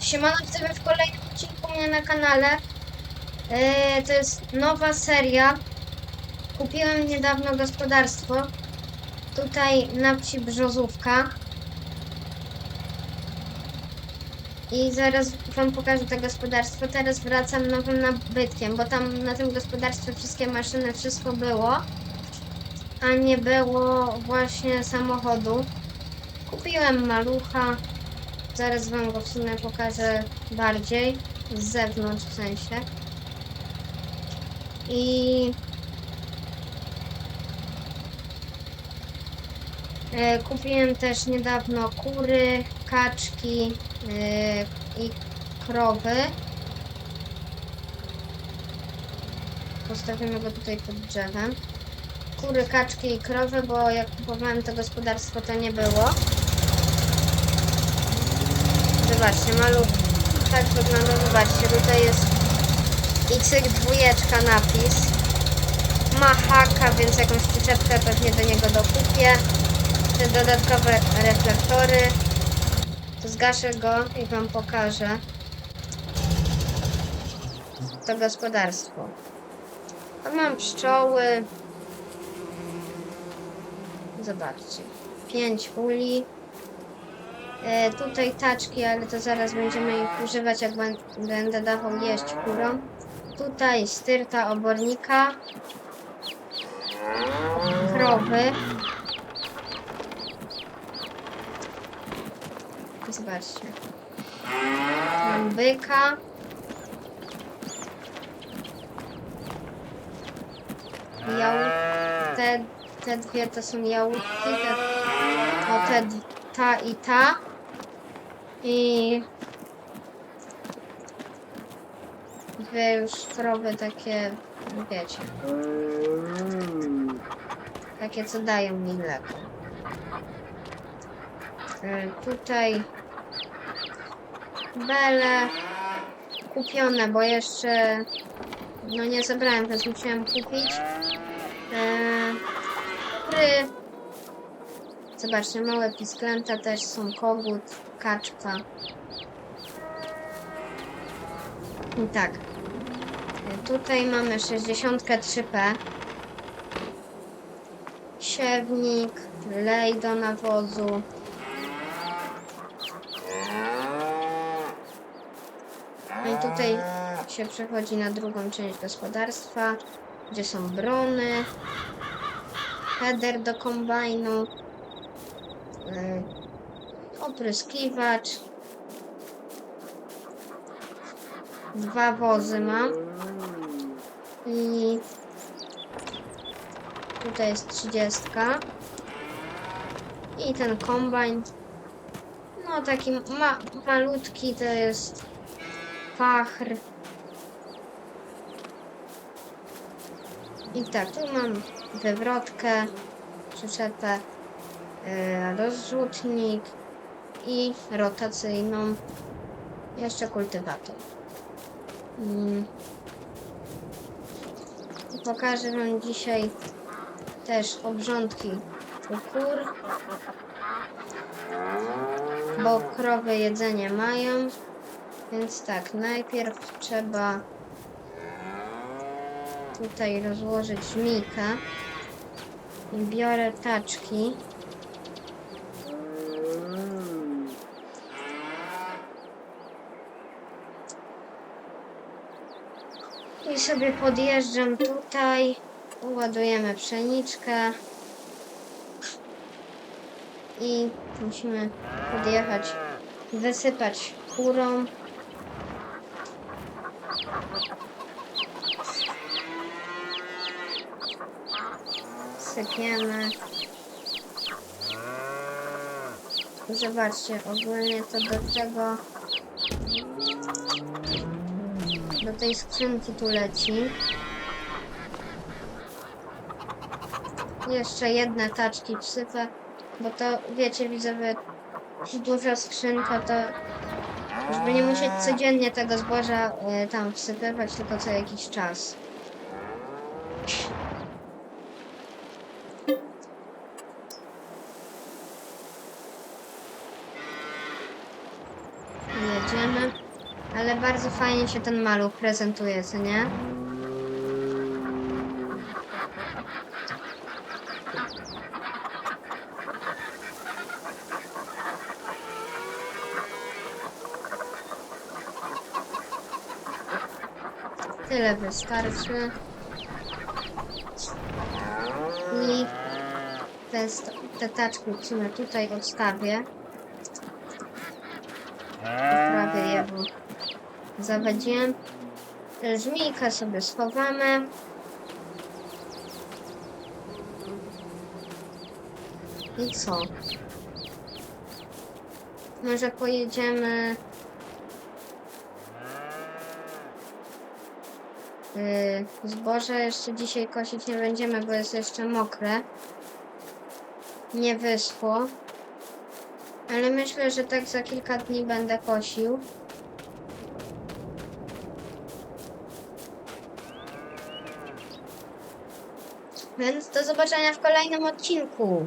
Siemano, witamy w kolejnym odcinku mnie na kanale. Yy, to jest nowa seria. Kupiłem niedawno gospodarstwo. Tutaj na wsi Brzozówka. I zaraz wam pokażę to gospodarstwo. Teraz wracam nowym nabytkiem, bo tam na tym gospodarstwie wszystkie maszyny, wszystko było. A nie było właśnie samochodu. Kupiłem malucha. Zaraz wam go w sumie pokażę bardziej. Z zewnątrz w sensie. I e, kupiłem też niedawno kury, kaczki e, i krowy. Postawimy go tutaj pod drzewem. Kury, kaczki i krowy, bo jak kupowałem to gospodarstwo, to nie było. Zobaczcie, maluch tak wygląda, zobaczcie, tutaj jest XY dwójeczka napis. Ma haka, więc jakąś przyczepkę pewnie do niego dokupię. Te dodatkowe reflektory. To zgaszę go i wam pokażę to gospodarstwo. A mam pszczoły. Zobaczcie. Pięć uli. E, tutaj taczki, ale to zaraz będziemy ich używać, jak bę- będę dawał jeść kurom. Tutaj styrta obornika. Krowy. Zobaczcie. Mam byka. Te, te dwie to są jałówki. Te, o, te, ta i ta. I dwie już krowy takie, wiecie, takie co dają mi mleko. E, Tutaj bele kupione, bo jeszcze no nie zebrałem, więc musiałem kupić. E, kury. Zobaczcie, małe pisklęta też są kogut, kaczka. I tak. Tutaj mamy 63P. Siewnik, lej do nawozu. No i tutaj się przechodzi na drugą część gospodarstwa, gdzie są brony, header do kombajnu, opryskiwacz, dwa wozy mam. I tutaj jest 30 i ten kombajn. No taki ma malutki to jest fachr i tak tu mam wywrotkę przyczepę rozrzutnik i rotacyjną jeszcze kultywator Mm. Pokażę wam dzisiaj też obrządki u kur bo krowy jedzenie mają więc tak, najpierw trzeba tutaj rozłożyć żmijkę i biorę taczki i sobie podjeżdżam tutaj. Ładujemy pszeniczkę. I musimy podjechać wysypać kurą. Sypiemy. Zobaczcie ogólnie to do tego do tej skrzynki tu leci. Jeszcze jedne taczki wsypę bo to wiecie widzowie duża skrzynka to żeby nie musieć codziennie tego zboża y, tam wsypywać tylko co jakiś czas idziemy. Ale bardzo fajnie się ten maluch prezentuje, co nie? Tyle wystarczy. I te, te taczki sumie tutaj odstawię. Poprawię je, bo zawadziłem. Żmijka sobie schowamy. I co? Może pojedziemy... Yy, zboże jeszcze dzisiaj kosić nie będziemy, bo jest jeszcze mokre. Nie wyschło. Ale myślę, że tak za kilka dni będę kosił. Więc do zobaczenia w kolejnym odcinku.